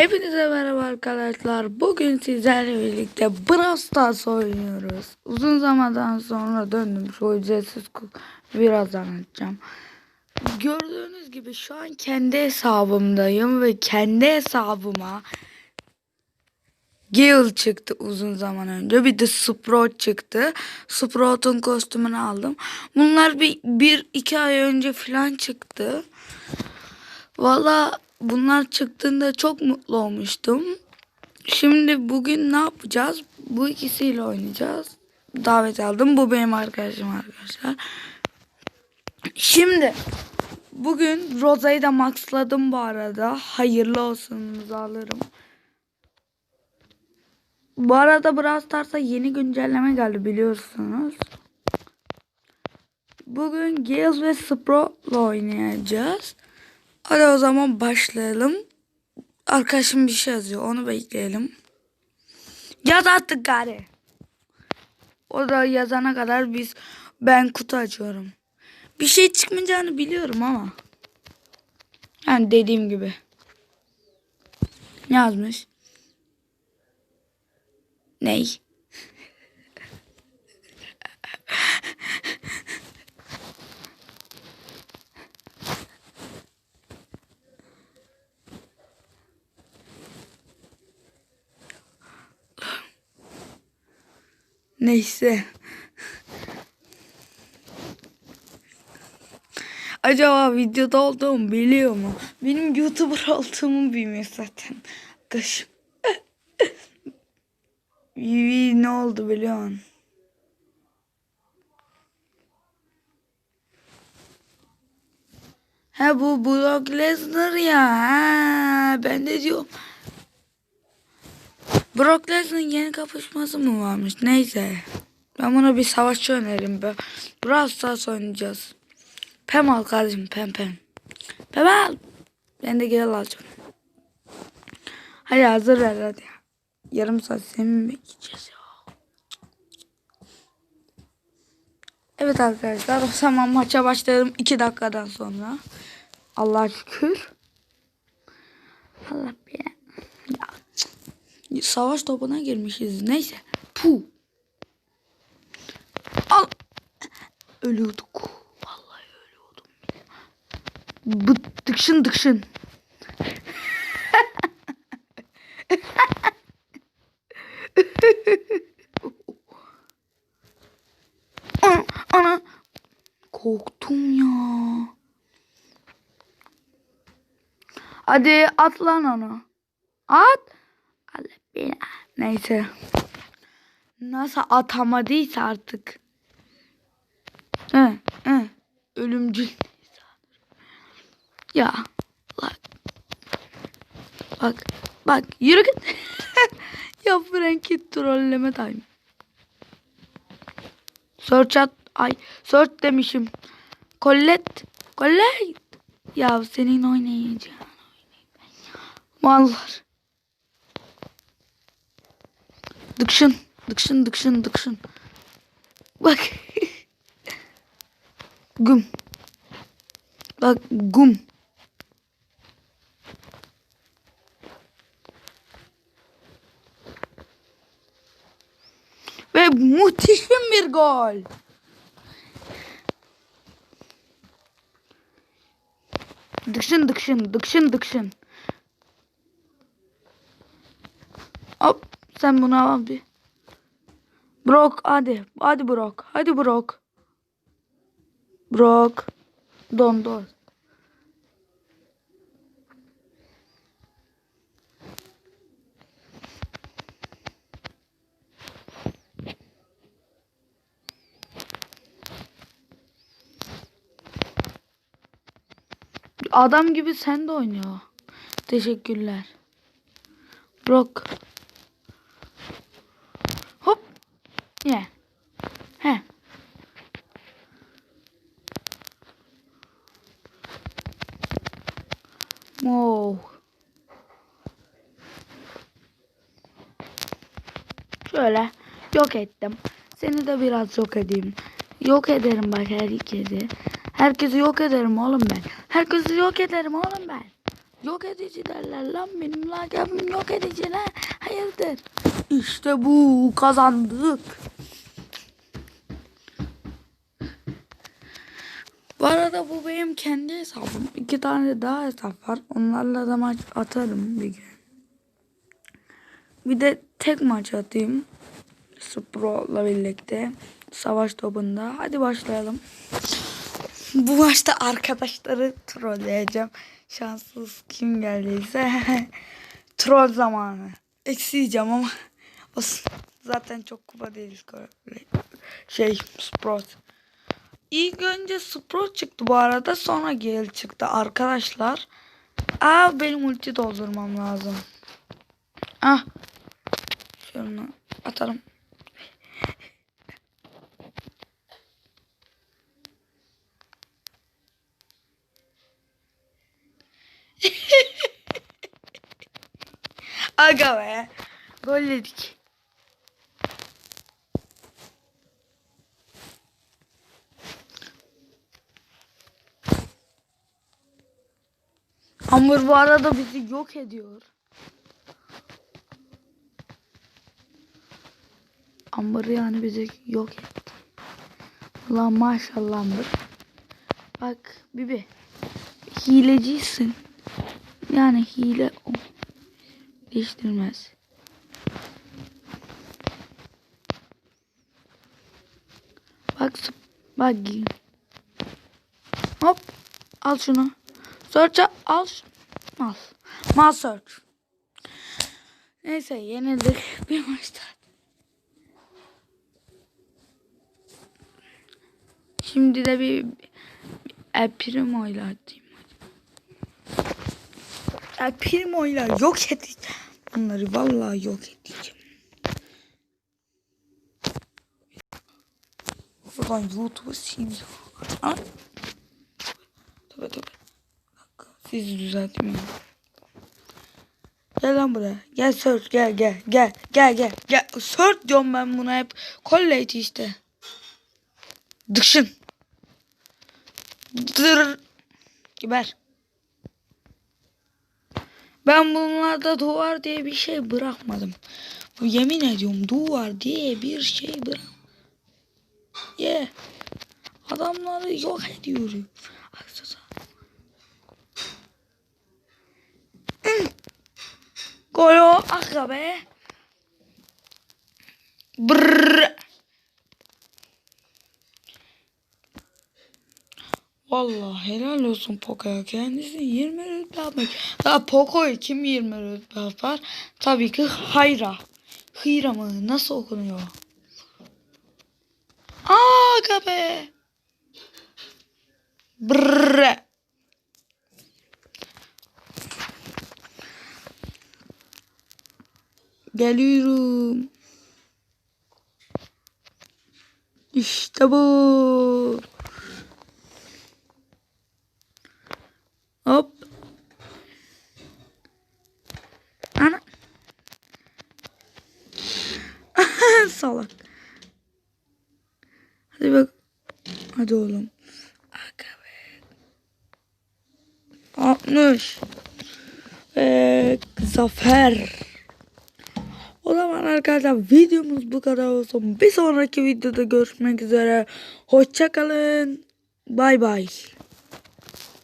Hepinize merhaba arkadaşlar. Bugün sizlerle birlikte Brawl Stars oynuyoruz. Uzun zamandan sonra döndüm. Şu ücretsiz birazdan açacağım. Gördüğünüz gibi şu an kendi hesabımdayım ve kendi hesabıma Gale çıktı uzun zaman önce. Bir de Sprout çıktı. Sprout'un kostümünü aldım. Bunlar bir, bir iki ay önce falan çıktı. Valla bunlar çıktığında çok mutlu olmuştum. Şimdi bugün ne yapacağız? Bu ikisiyle oynayacağız. Davet aldım. Bu benim arkadaşım arkadaşlar. Şimdi bugün Rosa'yı da maxladım bu arada. Hayırlı olsununuzu alırım. Bu arada Brawl Stars'a yeni güncelleme geldi biliyorsunuz. Bugün Gales ve Sprout'la oynayacağız. Hadi o zaman başlayalım. Arkadaşım bir şey yazıyor. Onu bekleyelim. Yaz artık gari. O da yazana kadar biz ben kutu açıyorum. Bir şey çıkmayacağını biliyorum ama. Yani dediğim gibi. Ne yazmış? Ney? Neyse. Acaba videoda olduğumu biliyor mu? Benim YouTuber olduğumu bilmiyor zaten. Kaşım. Vivi ne oldu biliyor musun? Ha bu Brock Lesnar ya. Ha, ben de diyorum. Brock Lesnar'ın yeni kapışması mı varmış? Neyse. Ben buna bir savaşçı öneririm. Brawl Stars oynayacağız. Pem al kardeşim pem pem. Pem al. Ben de gel alacağım. Hadi hazır ver hadi. Yarım saat seni mi bekleyeceğiz ya? Evet arkadaşlar o zaman maça başlayalım 2 dakikadan sonra. Allah'a şükür. Allah be. Savaş topuna girmişiz. Neyse. Puh. Al. Ölüyorduk. Vallahi ölüyordum. Bu dıkşın dıkşın. Ana, ana. Korktum ya. Hadi at lan onu. At. Neyse. Nasıl atamadıysa artık. He, he. Ölümcül. Ya. Bak. Bak. Bak. Yürü git. ya Frank'i trolleme time. Search at. Ay. Search demişim. Collet. Collet. Ya senin oynayacağın. Mallar. Dıkşın. Dıkşın dıkşın dıkşın. Bak. Güm. Bak gum. Ve muhteşem bir gol. Dıkşın dıkşın dıkşın dıkşın. Hop sen bunu al bir. Brock hadi. Hadi Brock. Hadi Brock. Brock. Don don. Adam gibi sen de oynuyor. Teşekkürler. Brock. Hop. Ye. He. Wow. Şöyle yok ettim. Seni de biraz yok edeyim. Yok ederim bak herkesi. Herkesi yok ederim oğlum ben. Herkesi yok ederim oğlum ben. Yok edici derler lan benim lakabım yok edici lan. Hayırdır? İşte bu kazandık. Bu arada bu benim kendi hesabım. İki tane daha hesap var. Onlarla da maç atarım bir gün. Bir de tek maç atayım. Spro'la birlikte. Savaş topunda. Hadi başlayalım. Bu maçta arkadaşları trolleyeceğim. Şanssız kim geldiyse. Troll zamanı. Eksiyeceğim ama. olsun. Zaten çok kupa değiliz. Şey Sprout. İlk önce Sprout çıktı bu arada. Sonra Gale çıktı arkadaşlar. Aa benim ulti doldurmam lazım. Ah. Şunu atalım. Aga be. Gol yedik. Amber bu arada bizi yok ediyor. Amber yani bizi yok etti. Ulan maşallah Amber. Bak Bibi. Hilecisin. Yani hile o. Değiştirmez. Bak bak. Hop al şunu. Search'a al. şunu. Al. Mal search. Neyse yenildik bir maçta. Şimdi de bir El Primo ile atayım. El Primo ile yok edeceğim. Bunları vallahi yok edeceğim. Buradan YouTube'u siliyor. Ha? Tabii tabii. Sizi düzeltmeyin. Gel lan buraya. Gel search gel gel gel gel gel gel. Search diyorum ben buna hep. Collate işte. Dışın. Dır. Geber. Ben bunlarda duvar diye bir şey bırakmadım. Bu yemin ediyorum duvar diye bir şey bırak. Ye. Adamları yok ediyorum. Aksasa. Golo aga be. Brrr. Vallahi helal olsun Poco'ya. Kendisi 20 rütbe yapmış. Daha Poco'yu kim 20 rütbe yapar? Tabii ki Hayra. Hıyra mı? Nasıl okunuyor? Aga be. Brrr. Geliyorum. İşte bu. Hop. Ana. Salak. Hadi bak. Hadi oğlum. Aga be. 60. Ve zafer. Zaman arkadaşlar videomuz bu kadar olsun. Bir sonraki videoda görüşmek üzere. Hoşçakalın. Bay bay.